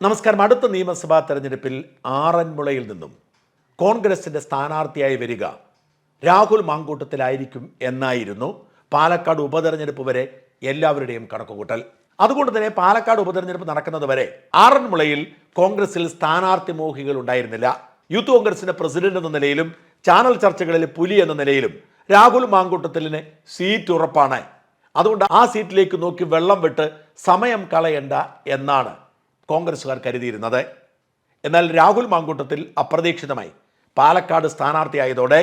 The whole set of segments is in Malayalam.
നമസ്കാരം. അടുത്ത നിയമസഭാ തെരഞ്ഞെടുപ്പിൽ ആറന്മുളയിൽ നിന്നും കോൺഗ്രസിന്റെ സ്ഥാനാർത്ഥിയായി വരിക രാഹുൽ മാങ്കൂട്ടത്തിലായിരിക്കും എന്നായിരുന്നു പാലക്കാട് ഉപതെരഞ്ഞെടുപ്പ് വരെ എല്ലാവരുടെയും കണക്കുകൂട്ടൽ. അതുകൊണ്ട് തന്നെ പാലക്കാട് ഉപതെരഞ്ഞെടുപ്പ് നടക്കുന്നത് വരെ ആറന്മുളയിൽ കോൺഗ്രസിൽ സ്ഥാനാർത്ഥി മോഹികൾ ഉണ്ടായിരുന്നില്ല. യൂത്ത് കോൺഗ്രസിന്റെ പ്രസിഡന്റ് എന്ന നിലയിലും ചാനൽ ചർച്ചകളിൽ പുലി എന്ന നിലയിലും രാഹുൽ മാങ്കൂട്ടത്തിലിന് സീറ്റ് ഉറപ്പാണ്. അതുകൊണ്ട് ആ സീറ്റിലേക്ക് നോക്കി വെള്ളം വിട്ട് സമയം കളയണ്ട എന്നാണ് കോൺഗ്രസ്സുകാർ കരുതിയിരുന്നത്. എന്നാൽ രാഹുൽ മാങ്കൂട്ടത്തിൽ അപ്രതീക്ഷിതമായി പാലക്കാട് സ്ഥാനാർത്ഥിയായതോടെ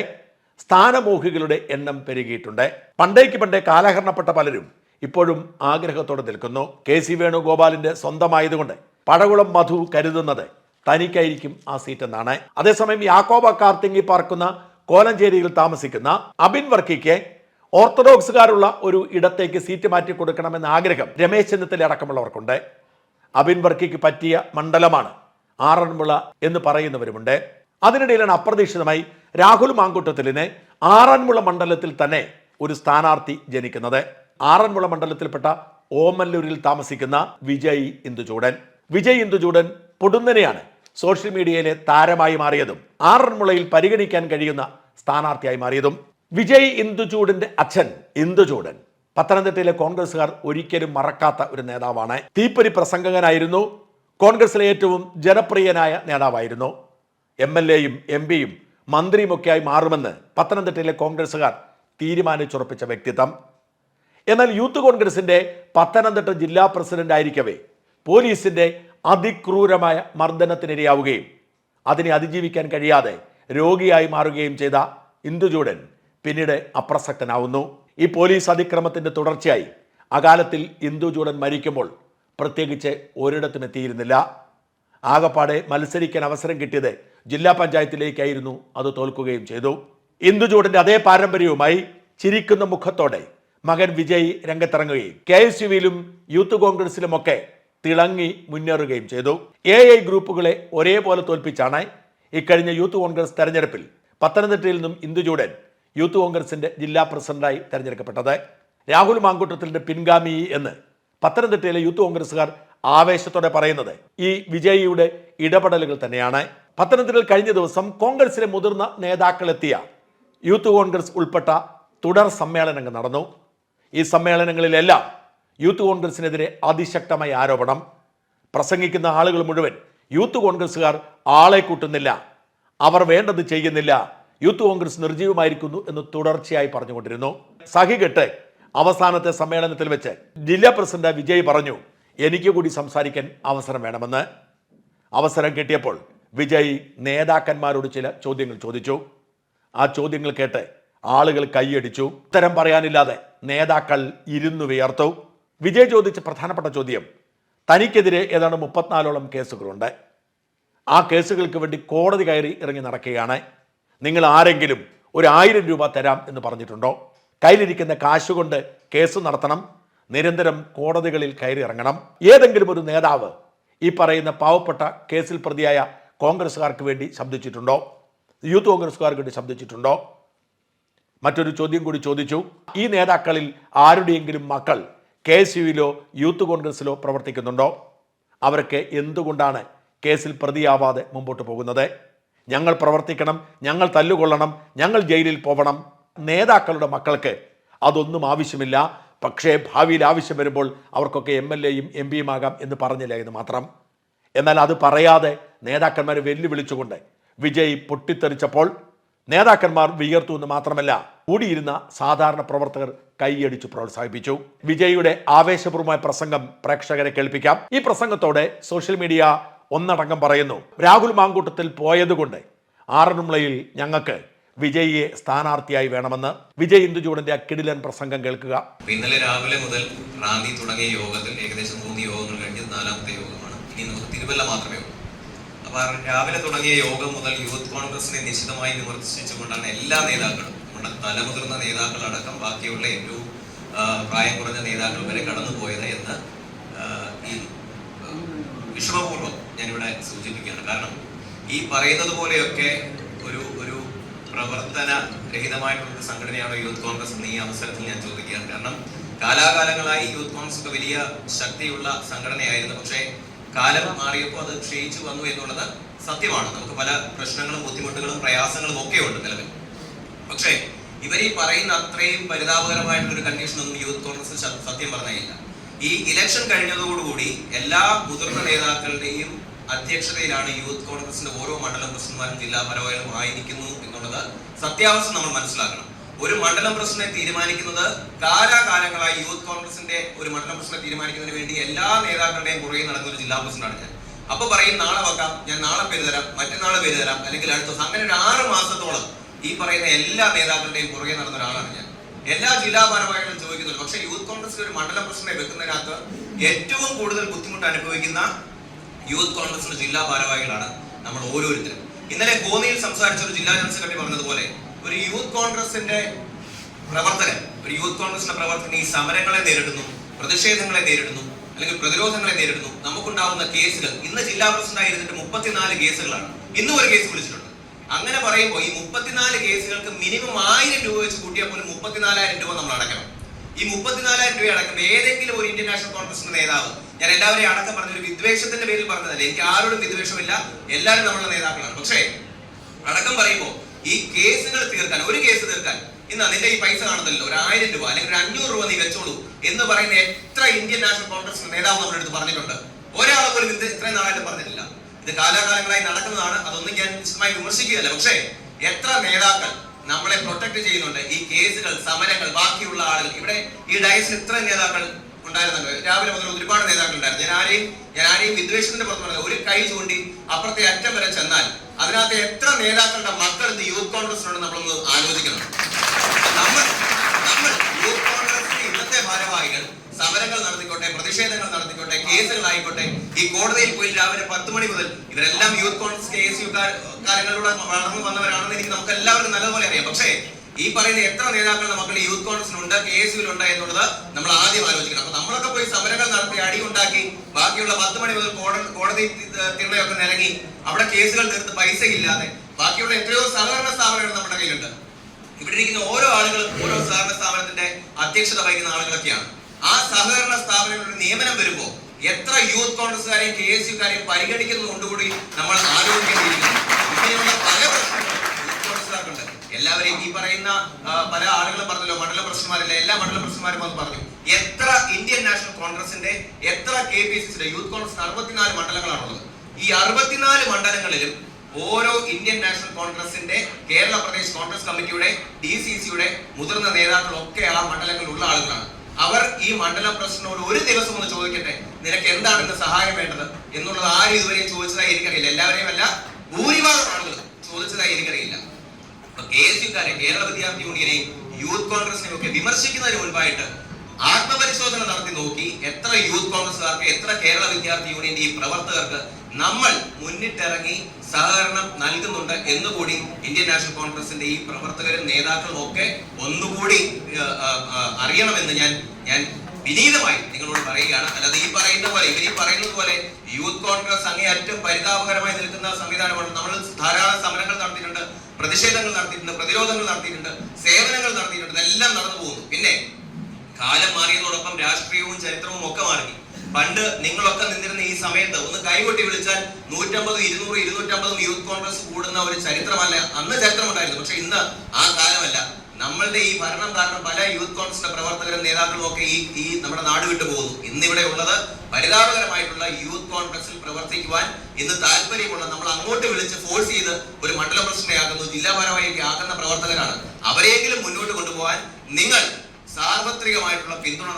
സ്ഥാനമോഹികളുടെ എണ്ണം പെരുകിയിട്ടുണ്ട്. പണ്ടേക്ക് പണ്ടേ കാലഹരണപ്പെട്ട പലരും ഇപ്പോഴും ആഗ്രഹത്തോടെ നിൽക്കുന്നു. കെ സി വേണുഗോപാലിന്റെ സ്വന്തമായതുകൊണ്ട് പടകുളം മധു കരുതുന്നത് തനിക്കായിരിക്കും ആ സീറ്റ് എന്നാണ് അതേസമയം യാക്കോബ കാർത്തിങ്ങി പാർക്കുന്ന കോലഞ്ചേരിയിൽ താമസിക്കുന്ന അബിൻ വർക്കിക്ക് ഓർത്തഡോക്സുകാരുള്ള ഒരു ഇടത്തേക്ക് സീറ്റ് മാറ്റി കൊടുക്കണമെന്ന ആഗ്രഹം രമേശ് ചെന്നിത്തല അടക്കമുള്ളവർക്കുണ്ട് അബിൻ വർക്കിക്ക് പറ്റിയ മണ്ഡലമാണ് ആറന്മുള എന്ന് പറയുന്നവരുമുണ്ട്. അതിനിടയിലാണ് അപ്രതീക്ഷിതമായി രാഹുൽ മാങ്കുട്ടത്തിലിനെ ആറന്മുള മണ്ഡലത്തിൽ തന്നെ ഒരു സ്ഥാനാർത്ഥി ജനിക്കുന്നത്. ആറന്മുള മണ്ഡലത്തിൽപ്പെട്ട ഓമല്ലൂരിൽ താമസിക്കുന്ന വിജയ് ഇന്ദുചൂടൻ. വിജയ് ഇന്ദുചൂടൻ പൊടുന്നനെയാണ് സോഷ്യൽ മീഡിയയിലെ താരമായി മാറിയതും ആറന്മുളയിൽ പരിഗണിക്കാൻ കഴിയുന്ന സ്ഥാനാർത്ഥിയായി മാറിയതും. വിജയ് ഇന്ദുചൂടിന്റെ അച്ഛൻ ഇന്ദുചൂടൻ. പത്തനംതിട്ടയിലെ കോൺഗ്രസ്സുകാർ ഒരിക്കലും മറക്കാത്ത ഒരു നേതാവാണ്. തീപ്പൊരി പ്രസംഗകനായിരുന്നു. കോൺഗ്രസിലെ ഏറ്റവും ജനപ്രിയനായ നേതാവായിരുന്നു. എം എൽ എയും എം പിയും മന്ത്രിയുമൊക്കെയായി മാറുമെന്ന് പത്തനംതിട്ടയിലെ കോൺഗ്രസ്സുകാർ തീരുമാനിച്ചുറപ്പിച്ച വ്യക്തിത്വം. എന്നാൽ യൂത്ത് കോൺഗ്രസിന്റെ പത്തനംതിട്ട ജില്ലാ പ്രസിഡന്റ് ആയിരിക്കവേ പോലീസിന്റെ അതിക്രൂരമായ മർദ്ദനത്തിനിരയാവുകയും അതിനെ അതിജീവിക്കാൻ കഴിയാതെ രോഗിയായി മാറുകയും ചെയ്ത ഇന്ദുചൂടൻ പിന്നീട് അപ്രസക്തനാവുന്നു. ഈ പോലീസ് അതിക്രമത്തിന്റെ തുടർച്ചയായി. അകാലത്തിൽ ഇന്ദുചൂടൻ മരിക്കുമ്പോൾ പ്രത്യേകിച്ച് ഒരിടത്തും എത്തിയിരുന്നില്ല. ആകപ്പാടെ മത്സരിക്കാൻ അവസരം കിട്ടിയത് ജില്ലാ പഞ്ചായത്തിലേക്കായിരുന്നു അത് തോൽക്കുകയും ചെയ്തു. ഇന്ദുചൂടന്റെ അതേ പാരമ്പര്യവുമായി ചിരിക്കുന്ന മുഖത്തോടെ മകൻ വിജയ് രംഗത്തിറങ്ങുകയും കെ എസ് യുവിലും യൂത്ത് കോൺഗ്രസിലുമൊക്കെ തിളങ്ങി മുന്നേറുകയും ചെയ്തു. എ ഐ ഗ്രൂപ്പുകളെ ഒരേപോലെ തോൽപ്പിച്ചാണ് ഇക്കഴിഞ്ഞ യൂത്ത് കോൺഗ്രസ് തെരഞ്ഞെടുപ്പിൽ പത്തനംതിട്ടയിൽ നിന്നും ഇന്ദുചൂടൻ യൂത്ത് കോൺഗ്രസിന്റെ ജില്ലാ പ്രസിഡന്റായി തെരഞ്ഞെടുക്കപ്പെട്ടത് രാഹുൽ മാങ്കൂട്ടത്തിന്റെ പിൻഗാമി എന്ന് പത്തനംതിട്ടയിലെ യൂത്ത് കോൺഗ്രസ്സുകാർ ആവേശത്തോടെ പറയുന്നത് ഈ വിജയിയുടെ ഇടപെടലുകൾ തന്നെയാണ്. പത്തനംതിട്ടയിൽ കഴിഞ്ഞ ദിവസം കോൺഗ്രസിലെ മുതിർന്ന നേതാക്കളെത്തിയ യൂത്ത് കോൺഗ്രസ് ഉൾപ്പെട്ട തുടർ സമ്മേളനങ്ങൾ നടന്നു. ഈ സമ്മേളനങ്ങളിലെല്ലാം യൂത്ത് കോൺഗ്രസിനെതിരെ അതിശക്തമായ ആരോപണം. പ്രസംഗിക്കുന്ന ആളുകൾ മുഴുവൻ യൂത്ത് കോൺഗ്രസ്സുകാർ ആളെ കൂട്ടുന്നില്ല. അവർ വേണ്ടത് ചെയ്യുന്നില്ല. യൂത്ത് കോൺഗ്രസ് നിർജീവമായിരിക്കുന്നു എന്ന് തുടർച്ചയായി പറഞ്ഞുകൊണ്ടിരുന്നു. സഹികെട്ട് അവസാനത്തെ സമ്മേളനത്തിൽ വെച്ച് ജില്ലാ പ്രസിഡന്റ് വിജയ് പറഞ്ഞു എനിക്ക് കൂടി സംസാരിക്കാൻ അവസരം വേണമെന്ന്. അവസരം കിട്ടിയപ്പോൾ വിജയ് നേതാക്കന്മാരോട് ചില ചോദ്യങ്ങൾ ചോദിച്ചു. ആ ചോദ്യങ്ങൾ കേട്ട് ആളുകൾ കൈയടിച്ചു. ഉത്തരം പറയാനില്ലാതെ നേതാക്കൾ ഇരുന്നു വിയർത്തു. വിജയ് ചോദിച്ച പ്രധാനപ്പെട്ട ചോദ്യം തനിക്കെതിരെ ഏതാണ്ട് മുപ്പത്തിനാലോളം കേസുകളുണ്ട്. ആ കേസുകൾക്ക് വേണ്ടി കോടതി കയറി ഇറങ്ങി നടക്കുകയാണ്. നിങ്ങൾ ആരെങ്കിലും ഒരു ആയിരം രൂപ തരാം എന്ന് പറഞ്ഞിട്ടുണ്ടോ? കയ്യിലിരിക്കുന്ന കാശുകൊണ്ട് കേസ് നടത്തണം. നിരന്തരം കോടതികളിൽ കയറി ഇറങ്ങണം. ഏതെങ്കിലും ഒരു നേതാവ് ഈ പറയുന്ന പാവപ്പെട്ട കേസിൽ പ്രതിയായ കോൺഗ്രസ്സുകാർക്ക് വേണ്ടി ശബ്ദിച്ചിട്ടുണ്ടോ? യൂത്ത് കോൺഗ്രസ്സുകാർക്ക് വേണ്ടി ശബ്ദിച്ചിട്ടുണ്ടോ? മറ്റൊരു ചോദ്യം കൂടി ചോദിച്ചു. ഈ നേതാക്കളിൽ ആരുടെയെങ്കിലും മക്കൾ കെ എസ് യുയിലോ യൂത്ത് കോൺഗ്രസിലോ പ്രവർത്തിക്കുന്നുണ്ടോ? അവരൊക്കെ എന്തുകൊണ്ടാണ് കേസിൽ പ്രതിയാവാതെ മുമ്പോട്ട് പോകുന്നത്? ഞങ്ങൾ പ്രവർത്തിക്കണം ഞങ്ങൾ തല്ലുകൊള്ളണം ഞങ്ങൾ ജയിലിൽ പോകണം നേതാക്കളുടെ മക്കൾക്ക് അതൊന്നും ആവശ്യമില്ല. പക്ഷേ ഭാവിയിൽ ആവശ്യം വരുമ്പോൾ അവർക്കൊക്കെ എം എൽ എയും എം പിയും ആകാം എന്ന് പറഞ്ഞില്ല എന്ന് മാത്രം? എന്നാൽ അത് പറയാതെ നേതാക്കന്മാരെ വെല്ലുവിളിച്ചുകൊണ്ട് വിജയ് പൊട്ടിത്തെറിച്ചപ്പോൾ നേതാക്കന്മാർ വിയർത്തു എന്ന് മാത്രമല്ല കൂടിയിരുന്ന സാധാരണ പ്രവർത്തകർ കൈയടിച്ചു പ്രോത്സാഹിപ്പിച്ചു. വിജയുടെ ആവേശപൂർവമായ പ്രസംഗം പ്രേക്ഷകരെ കേൾപ്പിക്കാം. ഈ പ്രസംഗത്തോടെ സോഷ്യൽ മീഡിയ ഒന്നടങ്കം പറയുന്നു. രാഹുൽ മാങ്കൂട്ടത്തിൽ പോയതുകൊണ്ട് ആറന്മുളയിൽ ഞങ്ങൾക്ക് വിജയിയെ സ്ഥാനാർത്ഥിയായി വേണമെന്ന്. വിജയ് ഇന്ദുജൂടിന്റെ അക്കിടിലൻ പ്രസംഗം കേൾക്കുക. ഇന്നലെ രാവിലെ മുതൽ റാന്നി തുടങ്ങിയ യോഗത്തിൽ ഏകദേശം മൂന്ന് യോഗങ്ങൾ കഴിഞ്ഞ് നാലാമത്തെ യോഗമാണ്. ഇനി നമുക്ക് തിരുവല്ല മാത്രമേ ഉള്ളൂ. അപ്പൊ രാവിലെ തുടങ്ങിയ യോഗം മുതൽ യൂത്ത് കോൺഗ്രസിനെ നിശിതമായി വിമർശിച്ചുകൊണ്ടാണ് എല്ലാ നേതാക്കളും നമ്മുടെ തലമുതിർന്ന നേതാക്കളടക്കം ബാക്കിയുള്ള ഏറ്റവും പ്രായം കുറഞ്ഞ നേതാക്കൾ വരെ കടന്നുപോയത് എന്ന് ഈ വിഷമപൂർവം ഞാനിവിടെ സൂചിപ്പിക്കുകയാണ്. കാരണം ഈ പറയുന്നത് പോലെയൊക്കെ ഒരു ഒരു പ്രവർത്തന രഹിതമായിട്ടുള്ള സംഘടനയാണ് യൂത്ത് കോൺഗ്രസ് എന്ന് ഈ അവസരത്തിൽ ഞാൻ ചോദിക്കുകയാണ്. കാരണം കാലാകാലങ്ങളായി യൂത്ത് കോൺഗ്രസ് ഒക്കെ വലിയ ശക്തിയുള്ള സംഘടനയായിരുന്നു. പക്ഷേ കാലം മാറിയപ്പോൾ അത് ക്ഷയിച്ചു വന്നു എന്നുള്ളത് സത്യമാണ്. നമുക്ക് പല പ്രശ്നങ്ങളും ബുദ്ധിമുട്ടുകളും പ്രയാസങ്ങളും ഒക്കെ ഉണ്ട് നിലവിൽ. പക്ഷേ ഇവർ ഈ പറയുന്ന അത്രയും പരിതാപകരമായിട്ടുള്ള ഒരു കണ്ടീഷൻ ഒന്നും യൂത്ത് കോൺഗ്രസ് സത്യം പറഞ്ഞില്ല ഈ ഇലക്ഷൻ കഴിഞ്ഞതോടുകൂടി എല്ലാ മുതിർന്ന നേതാക്കളുടെയും അധ്യക്ഷതയിലാണ് യൂത്ത് കോൺഗ്രസിന്റെ ഓരോ മണ്ഡലം പ്രസിഡന്റുമാരും ജില്ലാ പരമായാലും ആയിരിക്കുന്നു എന്നുള്ളത് സത്യാവസ്ഥ നമ്മൾ മനസ്സിലാക്കണം. ഒരു മണ്ഡലം പ്രസിഡന്റിനെ തീരുമാനിക്കുന്നത് കാലാകാലങ്ങളായി യൂത്ത് കോൺഗ്രസിന്റെ ഒരു മണ്ഡലം പ്രസിഡന്റിനെ തീരുമാനിക്കുന്നതിന് വേണ്ടി എല്ലാ നേതാക്കളുടെയും പുറകെ നടന്ന ഒരു ജില്ലാ പ്രസിഡന്റാണ് ഞാൻ. അപ്പൊ പറയും നാളെ വെക്കാം ഞാൻ നാളെ പേര് തരാം മറ്റന്നാളെ പേര് തരാം അല്ലെങ്കിൽ അടുത്ത അങ്ങനെ ഒരു ആറ് മാസത്തോളം ഈ പറയുന്ന എല്ലാ നേതാക്കളുടെയും പുറകെ നടന്ന ഒരാളാണ് ഞാൻ. എല്ലാ ജില്ലാ ഭാരവാഹികളും ചോദിക്കുന്നുണ്ട്. പക്ഷേ യൂത്ത് കോൺഗ്രസിന്റെ ഒരു മണ്ഡലം പ്രസിഡന്റിനെ വെക്കുന്നതിനകത്ത് ഏറ്റവും കൂടുതൽ ബുദ്ധിമുട്ട് അനുഭവിക്കുന്ന യൂത്ത് കോൺഗ്രസിന്റെ ജില്ലാ ഭാരവാഹികളാണ് നമ്മൾ ഓരോരുത്തരും. ഇന്നലെ കോന്നിയിൽ സംസാരിച്ച ഒരു ജില്ലാ ജനറൽ സെക്രട്ടറി പറഞ്ഞതുപോലെ ഒരു യൂത്ത് കോൺഗ്രസിന്റെ പ്രവർത്തകൻ ഒരു യൂത്ത് കോൺഗ്രസിന്റെ പ്രവർത്തകൻ ഈ സമരങ്ങളെ നേരിടുന്നു പ്രതിഷേധങ്ങളെ നേരിടുന്നു അല്ലെങ്കിൽ പ്രതിരോധങ്ങളെ നേരിടുന്നു. നമുക്കുണ്ടാവുന്ന കേസുകൾ ഇന്ന് ജില്ലാ പ്രസിഡന്റ് ആയിരുന്നിട്ട് മുപ്പത്തിനാല് കേസുകളാണ്. ഇന്നും ഒരു കേസ് വിളിച്ചിട്ടുണ്ട്. അങ്ങനെ പറയുമ്പോൾ ഈ മുപ്പത്തിനാല് കേസുകൾക്ക് മിനിമം ആയിരം രൂപ വെച്ച് കൂട്ടിയാൽ പോലും മുപ്പത്തിനാലായിരം രൂപ നമ്മൾ അടയ്ക്കണം. ഈ മുപ്പത്തിനാലായിരം രൂപ അടക്കം ഏതെങ്കിലും ഒരു ഇന്ത്യൻ നാഷണൽ കോൺഗ്രസിന്റെ നേതാവ് ഞാൻ എല്ലാവരെയും അടക്കം പറഞ്ഞ ഒരു വിദ്വേഷത്തിന്റെ പേരിൽ പറഞ്ഞതല്ല. എനിക്ക് ആരോടും വിദ്വേഷമില്ല. എല്ലാവരും നമ്മളുടെ നേതാക്കളാണ്. പക്ഷേ അടക്കം പറയുമ്പോൾ ഈ കേസുകൾ തീർക്കാൻ ഒരു കേസ് തീർക്കാൻ ഇന്ന് നിന്റെ ഈ പൈസ കാണുന്നില്ല ഒരു ആയിരം രൂപ അല്ലെങ്കിൽ ഒരു അഞ്ഞൂറ് രൂപ നീ വെച്ചോളൂ എന്ന് പറയുന്ന എത്ര ഇന്ത്യൻ നാഷണൽ കോൺഗ്രസ് നേതാവ് നമ്മുടെ അടുത്ത് പറഞ്ഞിട്ടുണ്ട്. ഒരാളെ പോലും ഇത് ഇത്രയും നാളായിട്ട് പറഞ്ഞിട്ടില്ല. ഇത് കാലാകാലങ്ങളായി നടക്കുന്നതാണ്. അതൊന്നും ഞാൻ വിശദമായി വിമർശിക്കുകയല്ല. പക്ഷേ എത്ര നേതാക്കൾ നമ്മളെ പ്രൊട്ടക്ട് ചെയ്യുന്നുണ്ട്. ഈ കേസുകൾ സമരങ്ങൾ ബാക്കിയുള്ള ആളുകൾ. ഇവിടെ ഈ ഡയസിൽ ഇത്ര നേതാക്കൾ ഉണ്ടായിരുന്നുണ്ട് രാവിലെ മുതൽ ഒരുപാട് നേതാക്കൾ ഉണ്ടായിരുന്നു. ഞാൻ ആരെയും ഞാൻ ആരെയും വിദ്വേഷത്തിന്റെ പുറത്ത് പറഞ്ഞത് ഒരു കൈ ചൂണ്ടി അപ്പുറത്തെ അറ്റം വരെ ചെന്നാൽ അതിനകത്ത് എത്ര നേതാക്കളുടെ മക്കൾ ഇന്ന് യൂത്ത് കോൺഗ്രസിനുണ്ട് നമ്മളൊന്ന് ആലോചിക്കണം. നമ്മൾ നമ്മൾ യൂത്ത് സമരങ്ങൾ നടത്തിക്കോട്ടെ പ്രതിഷേധങ്ങൾ നടത്തിക്കോട്ടെ കേസുകളായിക്കോട്ടെ ഈ കോടതിയിൽ പോയി രാവിലെ പത്ത് മണി മുതൽ ഇവരെല്ലാം youth Congress K S U കാര്യങ്ങളിലൂടെ വളർന്നു വന്നവരാണെന്ന് എനിക്ക് നമുക്ക് എല്ലാവർക്കും നല്ലപോലെ അറിയാം. പക്ഷേ ഈ പറയുന്ന എത്ര നേതാക്കളുടെ മക്കൾ യൂത്ത് കോൺഗ്രസിനുണ്ട് കെ എസ് യുവിലുണ്ട് എന്നുള്ളത് നമ്മൾ ആദ്യം ആലോചിക്കണം. അപ്പൊ നമ്മളൊക്കെ പോയി സമരങ്ങൾ നടത്തി അടി ഉണ്ടാക്കി ബാക്കിയുള്ള പത്ത് മണി മുതൽ കോടതി തിണ്ണയൊക്കെ നിരങ്ങി അവിടെ കേസുകൾ തീർത്ത് പൈസ ഇല്ലാതെ ബാക്കിയുള്ള എത്രയോ സഹകരണ സ്ഥാപനങ്ങൾ നമ്മുടെ കയ്യിലുണ്ട്. ഇവിടെ ഇരിക്കുന്ന ഓരോ ആളുകളും ഓരോ സഹകരണ സ്ഥാപനത്തിന്റെ അധ്യക്ഷത വഹിക്കുന്ന ആളുകളൊക്കെയാണ്. ആ സഹകരണ സ്ഥാപനങ്ങളുടെ നിയമനം വരുമ്പോൾ എത്ര യൂത്ത് കോൺഗ്രസ്സുകാരെയും കെ എസ് യുക്കാരെയും പരിഗണിക്കുന്നത് കൊണ്ടുകൂടി നമ്മൾ ആലോചിക്കേണ്ടിയിരിക്കുന്നു. ഇങ്ങനെയുള്ള പല പ്രശ്നങ്ങളും യൂത്ത് കോൺഗ്രസ്സുകാർക്കുണ്ട്. എല്ലാവരെയും ഈ പറയുന്ന പല ആളുകളും പറഞ്ഞല്ലോ മണ്ഡല പ്രസിഡന്റുമാരില്ല എല്ലാ മണ്ഡല പ്രസിഡന്റുമാരും അത് പറഞ്ഞു. എത്ര ഇന്ത്യൻ നാഷണൽ കോൺഗ്രസിന്റെ എത്ര കെ പി സി സിയുടെ യൂത്ത് കോൺഗ്രസ് അറുപത്തിനാല് മണ്ഡലങ്ങളാണുള്ളത്. ഈ അറുപത്തിനാല് മണ്ഡലങ്ങളിലും ഓരോ ഇന്ത്യൻ നാഷണൽ കോൺഗ്രസിന്റെ കേരള പ്രദേശ് കോൺഗ്രസ് കമ്മിറ്റിയുടെ ഡി സി സിയുടെ മുതിർന്ന നേതാക്കളൊക്കെ ആ മണ്ഡലങ്ങളിലുള്ള ആളുകളാണ്. അവർ ഈ മണ്ഡലം പ്രസിഡന്റിനോട് ഒരു ദിവസം ഒന്ന് ചോദിക്കട്ടെ? നിനക്ക് എന്താണ് ഇന്ന് സഹായം വേണ്ടത്? എന്നുള്ളത് ആരും ഇതുവരെയും ചോദിച്ചതായി എനിക്കറിയില്ല. എല്ലാവരെയും അല്ല ഭൂരിഭാഗം ആളുകൾ ചോദിച്ചതായി എനിക്കറിയില്ല. കെ എസ് യുക്കാരെ കേരള വിദ്യാർത്ഥി യൂണിയനെയും യൂത്ത് കോൺഗ്രസിനെയും ഒക്കെ വിമർശിക്കുന്നതിന് മുൻപായിട്ട് ആത്മപരിശോധന നടത്തി നോക്കി എത്ര യൂത്ത് കോൺഗ്രസുകാർക്ക് എത്ര കേരള വിദ്യാർത്ഥി യൂണിയന്റെ ഈ പ്രവർത്തകർക്ക് നമ്മൾ മുന്നിട്ടിറങ്ങി സഹകരണം നൽകുന്നുണ്ട് എന്ന് കൂടി ഇന്ത്യൻ നാഷണൽ കോൺഗ്രസിന്റെ ഈ പ്രവർത്തകരും നേതാക്കളും ഒക്കെ ഒന്നുകൂടി അറിയണമെന്ന് ഞാൻ ഞാൻ വിനീതമായി നിങ്ങളോട് പറയുകയാണ്. അല്ലാതെ ഈ പറയുന്ന പോലെ ഇവർ ഈ പറയുന്നത് പോലെ യൂത്ത് കോൺഗ്രസ് അങ്ങേയറ്റം പരിതാപകരമായി നിൽക്കുന്ന സംവിധാനമാണ്. നമ്മൾ ധാരാളം സമരങ്ങൾ നടത്തിയിട്ടുണ്ട് പ്രതിഷേധങ്ങൾ നടത്തിയിട്ടുണ്ട് പ്രതിരോധങ്ങൾ നടത്തിയിട്ടുണ്ട് സേവനങ്ങൾ നടത്തിയിട്ടുണ്ട് ഇതെല്ലാം നടന്നു പോകുന്നു. പിന്നെ കാലം മാറിയതോടൊപ്പം രാഷ്ട്രീയവും ചരിത്രവും ഒക്കെ മാറി. പണ്ട് നിങ്ങളൊക്കെ നിന്നിരുന്ന ഈ സമയത്ത് ഒന്ന് കൈകൊട്ടി വിളിച്ചാൽ നൂറ്റമ്പതും ഇരുന്നൂറ് ഇരുന്നൂറ്റമ്പതും യൂത്ത് കോൺഗ്രസ് കൂടുന്ന ഒരു ചരിത്രമല്ല അന്ന് ചരിത്രം ഉണ്ടായിരുന്നു പക്ഷെ ഇന്ന് ആ കാലമല്ല. നമ്മളുടെ ഈ ഭരണം കാരണം പല യൂത്ത് കോൺഗ്രസിന്റെ പ്രവർത്തകരും നേതാക്കളും ഒക്കെ ഈ ഈ നമ്മുടെ നാട് വിട്ടു പോകുന്നു. ഇന്നിവിടെ ഉള്ളത് പരിതാപകരമായിട്ടുള്ള യൂത്ത് കോൺഗ്രസിൽ പ്രവർത്തിക്കുവാൻ ഇന്ന് താല്പര്യമുള്ള നമ്മൾ അങ്ങോട്ട് വിളിച്ച് ഫോഴ്സ് ചെയ്ത് ഒരു മണ്ഡല പ്രസിഡന്റ് ആക്കുന്നു ജില്ലാ ഭാരവാഹിയൊക്കെ ആക്കുന്ന പ്രവർത്തകരാണ്. അവരെയെങ്കിലും മുന്നോട്ട് കൊണ്ടുപോകാൻ നിങ്ങൾ സാർവത്രികമായിട്ടുള്ള പിന്തുണ.